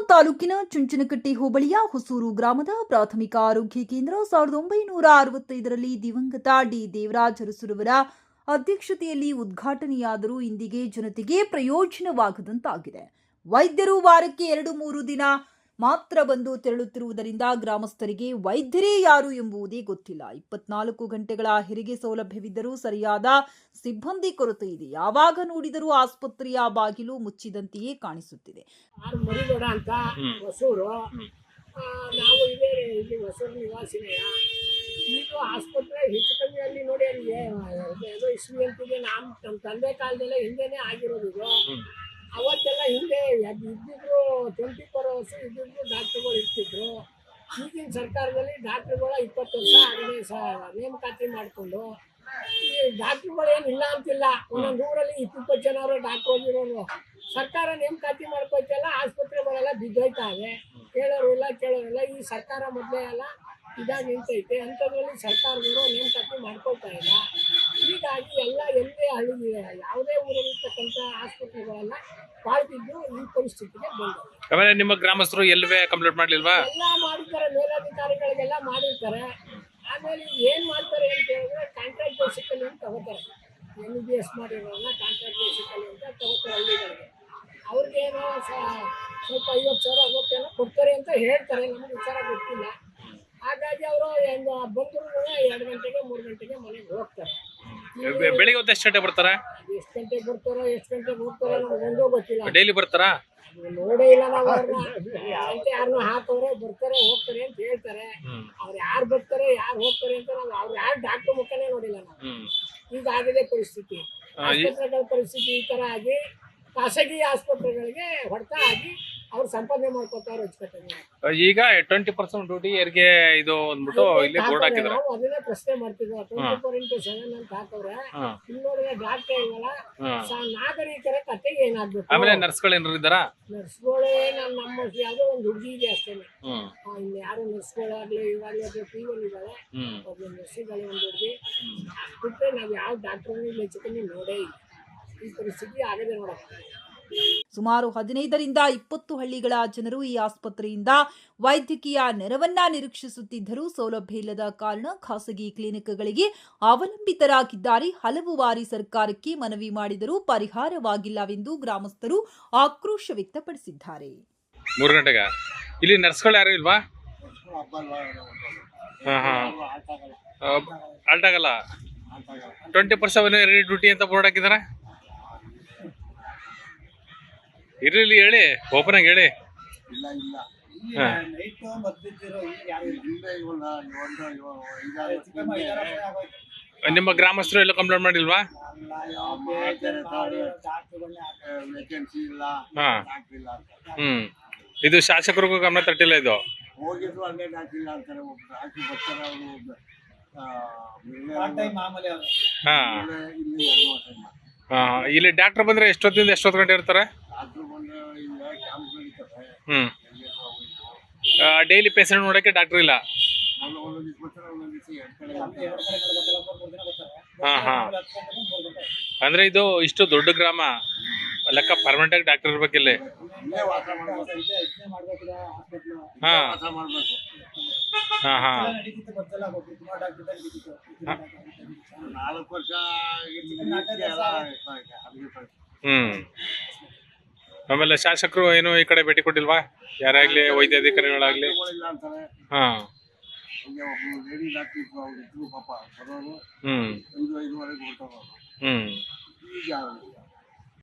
ತಾಲೂಕಿನ ಚುಂಚನಕಟ್ಟಿ ಹೋಬಳಿಯ ಹೊಸೂರು ಗ್ರಾಮದ ಪ್ರಾಥಮಿಕ ಆರೋಗ್ಯ ಕೇಂದ್ರ ಸಾವಿರದ ಒಂಬೈನೂರ ಅರವತ್ತೈದರಲ್ಲಿ ದಿವಂಗತ ಡಿ. ದೇವರಾಜ್ ಅರಸುರವರ ಅಧ್ಯಕ್ಷತೆಯಲ್ಲಿ ಉದ್ಘಾಟನೆಯಾದರೂ ಇಂದಿಗೆ ಜನತೆಗೆ ಪ್ರಯೋಜನವಾಗದಂತಾಗಿದೆ. ವೈದ್ಯರು ವಾರಕ್ಕೆ ಎರಡು ಮೂರು ದಿನ ಮಾತ್ರ ಬಂದು ತೆರಳುತ್ತಿರುವುದರಿಂದ ಗ್ರಾಮಸ್ಥರಿಗೆ ವೈದ್ಯರೇ ಯಾರು ಎಂಬುದೇ ಗೊತ್ತಿಲ್ಲ. ಇಪ್ಪತ್ನಾಲ್ಕು ಗಂಟೆಗಳ ಹೆರಿಗೆ ಸೌಲಭ್ಯವಿದ್ದರೂ ಸರಿಯಾದ ಸಿಬ್ಬಂದಿ ಕೊರತೆ ಇದೆ. ಯಾವಾಗ ನೋಡಿದರೂ ಆಸ್ಪತ್ರೆಯ ಬಾಗಿಲು ಮುಚ್ಚಿದಂತೆಯೇ ಕಾಣಿಸುತ್ತಿದೆ. ಅಂತ ಹೊಸೂರು. ನಾವು ಇದೇ ಇಲ್ಲಿ ಹೊಸೂರು ನಿವಾಸಿನೇ. ಈಗ ಆಸ್ಪತ್ರೆ ಹೆಚ್ಚು ಕಮ್ಮಿ ಅಲ್ಲಿ ನೋಡಿ ಅಲ್ಲಿ ಏನೋ ಇಸ್ವಿ ಅಂತಿದೆ. ನಮ್ಮ ನಮ್ಮ ತಂದೆ ಕಾಲದಲ್ಲೇ ಹಿಂದೆನೇ ಆಗಿರೋದು ಇದು. ಅವತ್ತೆಲ್ಲ ಹಿಂದೆ ಇದ್ದಿದ್ರು ಟ್ವೆಂಟಿ ಫೋರ್ ಅವರ್ಸ್ ಇದ್ದಿದ್ರು ಡಾಕ್ಟ್ರುಗಳು ಇರ್ತಿದ್ರು. ಈಗಿನ ಸರ್ಕಾರದಲ್ಲಿ ಡಾಕ್ಟ್ರುಗಳ ಇಪ್ಪತ್ತು ವರ್ಷ ಆಗದೆ ಸ ನೇಮಕಾತಿ ಮಾಡಿಕೊಂಡು, ಈ ಡಾಕ್ಟ್ರುಗಳು ಇಲ್ಲ ಅಂತಿಲ್ಲ. ಒಂದೊಂದು ಊರಲ್ಲಿ ಇಪ್ಪತ್ತು ಜನ ಅವರು ಡಾಕ್ಟ್ರು ಹೋಗಿರೋರು ಸರ್ಕಾರ ನೇಮಕಾತಿ ಮಾಡ್ಕೋತಿಲ್ಲ ಆಸ್ಪತ್ರೆಗಳೆಲ್ಲ ಬಿದ್ದೋಯ್ತಾವೆ. ಕೇಳೋರು ಇಲ್ಲ ಕೇಳೋರಿಲ್ಲ ಈ ಸರ್ಕಾರ ಮೊದಲೇ ಎಲ್ಲ ಇದಾಗಿ ನಿಂತೈತೆ. ಅಂಥದ್ರಲ್ಲಿ ಸರ್ಕಾರದವರು ನೇಮಕಾತಿ ಮಾಡ್ಕೊಳ್ತಾ ಇಲ್ಲ. ಹೀಗಾಗಿ ಎಲ್ಲ ಎಲ್ಲೇ ಹಳ್ಳಿ ಯಾವುದೇ ಊರಲ್ಲಿರ್ತಕ್ಕಂಥ ಆಸ್ಪತ್ರೆಗಳೆಲ್ಲ ಬಾಳ್ತಿದ್ದು ಈ ಪರಿಸ್ಥಿತಿಗೆ ಬಂದಿದೆ. ಆಮೇಲೆ ನಿಮ್ಮ ಗ್ರಾಮಸ್ಥರು ಎಲ್ಲವೇ ಕಂಪ್ಲೀಟ್ ಮಾಡಲಿಲ್ವಾ? ಎಲ್ಲ ಮಾಡಿರ್ತಾರೆ ಮೇಲಧಿಕಾರಿಗಳಿಗೆಲ್ಲ ಮಾಡಿರ್ತಾರೆ. ಆಮೇಲೆ ಏನು ಮಾಡ್ತಾರೆ ಅಂತ ಹೇಳಿದ್ರೆ ಕಾಂಟ್ರಾಕ್ಟ್ ಬೇಸಿಕಲ್ಲಿ ಅಂತ ತಗೋತಾರೆ. ಎಂ ಬಿ ಎಸ್ ಮಾಡಿರೋಲ್ಲ ಕಾಂಟ್ರಾಕ್ಟ್ ಬೇಸಿಕಲ್ಲಿ ಅಂತ ತಗೋತಾರೆ ಹಳ್ಳಿಗಳಿಗೆ. ಅವ್ರಿಗೇನೋ ಸ್ವಲ್ಪ ಐವತ್ತು ಸಾವಿರ ಅರವತ್ತೇನೋ ಕೊಡ್ತಾರೆ ಅಂತ ಹೇಳ್ತಾರೆ. ನಮಗೆ ವಿಚಾರ ಗೊತ್ತಿಲ್ಲ. ಒಂದು ಬಂದ್ರು ಎರಡು ಗಂಟೆಗೆ ಮೂರು ಗಂಟೆಗೆ ಮನೆಗೆ ಹೋಗ್ತಾರೆ. ಬೆಳಿಗ್ಗೆ ಹೊತ್ತು ಎಷ್ಟು ಗಂಟೆ ಬರ್ತಾರೆ? ಎಷ್ಟು ಗಂಟೆಗೆ ಬರ್ತಾರೋ ಎಷ್ಟು ಗಂಟೆಗೆ ಹೋಗ್ತಾರೋ ನಮ್ಗೆ ಒಂದೂ ಗೊತ್ತಿಲ್ಲ. ಡೈಲಿ ಬರ್ತಾರಾ? ನೋಡೇ ಇಲ್ಲ ನಾವು ಅವ್ರನ್ನ. ಯಾರನ್ನ ಹಾಕವ್ರೆ ಬರ್ತಾರೆ ಹೋಗ್ತಾರೆ ಅಂತ ಹೇಳ್ತಾರೆ. ಅವ್ರು ಯಾರು ಬರ್ತಾರೆ ಯಾರು ಹೋಗ್ತಾರೆ ಅಂತ ನಾವು ಅವ್ರು ಯಾರು ಡಾಕ್ಟರ್ ಮುಖನೇ ನೋಡಿಲ್ಲ ನಾವು. ಹೀಗಾಗಿದೆ ಪರಿಸ್ಥಿತಿ. ಆಸ್ಪತ್ರೆಗಳ ಪರಿಸ್ಥಿತಿ ಈ ತರ ಆಗಿ ಖಾಸಗಿ ಆಸ್ಪತ್ರೆಗಳಿಗೆ ಹೊಡೆತ ಆಗಿ ಅವ್ರು ಸಂಪಾದನೆ ಮಾಡ್ಕೋತಾರೆ ಈಗ ಟ್ವೆಂಟಿ ಪರ್ಸೆಂಟ್ ಡ್ಯೂಟಿ ಯರ್ಗೆ ಇದು ಅಂದ್ಬಿಟ್ಟು ಇಲ್ಲಿ ಬೋರ್ಡ್ ಹಾಕಿದ್ರು. ನಾವು ಅದನ್ನೇ ಪ್ರಶ್ನೆ ಮಾಡ್ತಿದ್ರು ಟ್ವೆಂಟಿ ಫೋರ್ ಇಂಟು ಸೆವೆನ್ ಅಂತ ಹಾಕವ್ರೆ ಇನ್ನೋರಿಗೆ ಡಾಕ್ಟರ್ ಇವಲ್ಲ ನಾಗರಿಕರ ಕತೆ ಏನಾಗ್ಬೇಕು? ಆಮೇಲೆ ನರ್ಸ್ಗಳು ಏನಾರು ಇದ್ದಾರಾ? ನರ್ಸ್ಗಳೇ ನಮ್ಮ ನಮ್ಮ ಯಾವುದೋ ಒಂದು ಹುಡುಗಿ ಇದೆ ಅಷ್ಟೇ. ಹ್ಮ್. ಇನ್ನು ಯಾರು ನರ್ಸ್ಗಳಾಗ್ಲಿ ಇವಾಗಲೇ ಟಿ ವಿಲಿ ಇದ್ದಾಳೆ. ಒಬ್ಬ ನರ್ಸಿದ್ದಾಳೆ ಒಂದು ಹುಡುಗಿ. ಬಿಟ್ಟರೆ ನಾವು ಯಾವ ಡಾಕ್ಟರ್ನೂ ಇಲ್ಲಿ ಚಿಕನ್ ನೋಡೇ ಇಲ್ಲ. ಈ ಪರಿಸ್ಥಿತಿ ಆಗದೆ ನೋಡಕ್ಕೆ ಸುಮಾರು ಹದಿನೈದರಿಂದ ಇಪ್ಪತ್ತು ಹಳ್ಳಿಗಳ ಜನರು ಈ ಆಸ್ಪತ್ರೆಯಿಂದ ವೈದ್ಯಕೀಯ ನೆರವನ್ನ ನಿರೀಕ್ಷಿಸುತ್ತಿದ್ದರೂ ಸೌಲಭ್ಯ ಇಲ್ಲದ ಕಾರಣ ಖಾಸಗಿ ಕ್ಲಿನಿಕ್ಗಳಿಗೆ ಅವಲಂಬಿತರಾಗಿದ್ದಾರೆ. ಹಲವು ಬಾರಿ ಸರ್ಕಾರಕ್ಕೆ ಮನವಿ ಮಾಡಿದರೂ ಪರಿಹಾರವಾಗಿಲ್ಲವೆಂದು ಗ್ರಾಮಸ್ಥರು ಆಕ್ರೋಶ ವ್ಯಕ್ತಪಡಿಸಿದ್ದಾರೆ. ಮೂರು ಗಂಟೆಗ? ಇಲ್ಲಿ ನರ್ಸ್ಗಳು ಯಾರು ಇಲ್ವಾ? ಆಲ್ಟ್ ಆಗಲ್ಲ. Twenty four seven ready duty ಅಂತ ಬೋರ್ಡ್ ಹಾಕಿದಾರ? ಇರ್ಲಿ ಹೇಳಿ ಓಪನ್ ಆಗಿ ಹೇಳಿ. ಇಲ್ಲ ಇಲ್ಲ. ಹಾ. ನೈಟು ಮದ್ದಿದ್ದಿರೋ ಈಗ ಯಾರು ಇಲ್ಲ? ಹಿಂದೆ ಇವಲ್ಲ ಒಂದು ಇವ- ಐದಾರು ವರ್ಷ ಹಿಂದೆ ನಿಮ್ಮ ಗ್ರಾಮಸ್ಥರು ಎಲ್ಲ ಕಂಪ್ಲೇಂಟ್ ಮಾಡಿಲ್ವಾ? ಎಲ್ಲ ಯಾವ ಮಾಡ್ತಾರೆ ತಾವು, ಆ, ವೇಕೆನ್ಸಿ ಇಲ್ಲ ಹಾ. ಡಾಕ್ಟ್ರ್ ಇಲ್ಲ ಅಂತ. ಹ್ಮ್. ಇದು ಶಾಸಕರಿಗೂ ಗಮನ ತಟ್ಟಿಲ್ಲ ಇದು? ಹೋಗಿದ್ರು ಅಲ್ಲೇ ಡಾಕ್ಟ್ರ್ ಇಲ್ಲ ಅಂತಾರೆ ಒಬ್ಬ ಡಾಕ್ಟ್ರ್ ಬರ್ತಾರೆ ಅವರು ಹಾ. ಇಲ್ಲಿ ಅನ್ನುವ ಟೈಮ್ ಹಾ ಇಲ್ಲಿ ಡಾಕ್ಟರ್ ಬಂದ್ರೆ ಎಷ್ಟೊತ್ತಿಂದ ಎಷ್ಟೊತ್ತು ಗಂಟೆ ಇರ್ತಾರೆ ಡಾಕ್ಟ್ರು ಬಂದು ಇಲ್ಲ ಕ್ಯಾಂಪ್ ನಡೀತಾರೆ ಹ್ಮ್. ಡೈಲಿ ಪೇಷಂಟ್ ನೋಡಕ್ಕೆ ಡಾಕ್ಟರ್ ಇಲ್ಲ. ಹಾ ಹಾ. ಅಂದ್ರೆ ಇದು ಇಷ್ಟು ದೊಡ್ಡ ಗ್ರಾಮ. ಲೆಕ್ಕ ಪರ್ಮನೆಂಟ್ ಆಗಿ ಡಾಕ್ಟರ್ ಇರ್ಬೇಕಿಲ್ಲ ಹಾ ಹಾ. ಹಾ. ಹ್ಮ್. ಆಮೇಲೆ ಶಾಸಕರು ಏನು ಈ ಕಡೆ ಭೇಟಿ ಕೊಟ್ಟಿಲ್ವಾ? ಯಾರಾಗ್ಲಿ ವೈದ್ಯಾಧಿಕಾರಿಗಳಾಗ್ಲಿ ಇಲ್ಲ ಅಂತಾರೆ ಹಾ. ಹ್ಮ್. ಹ್ಮ್.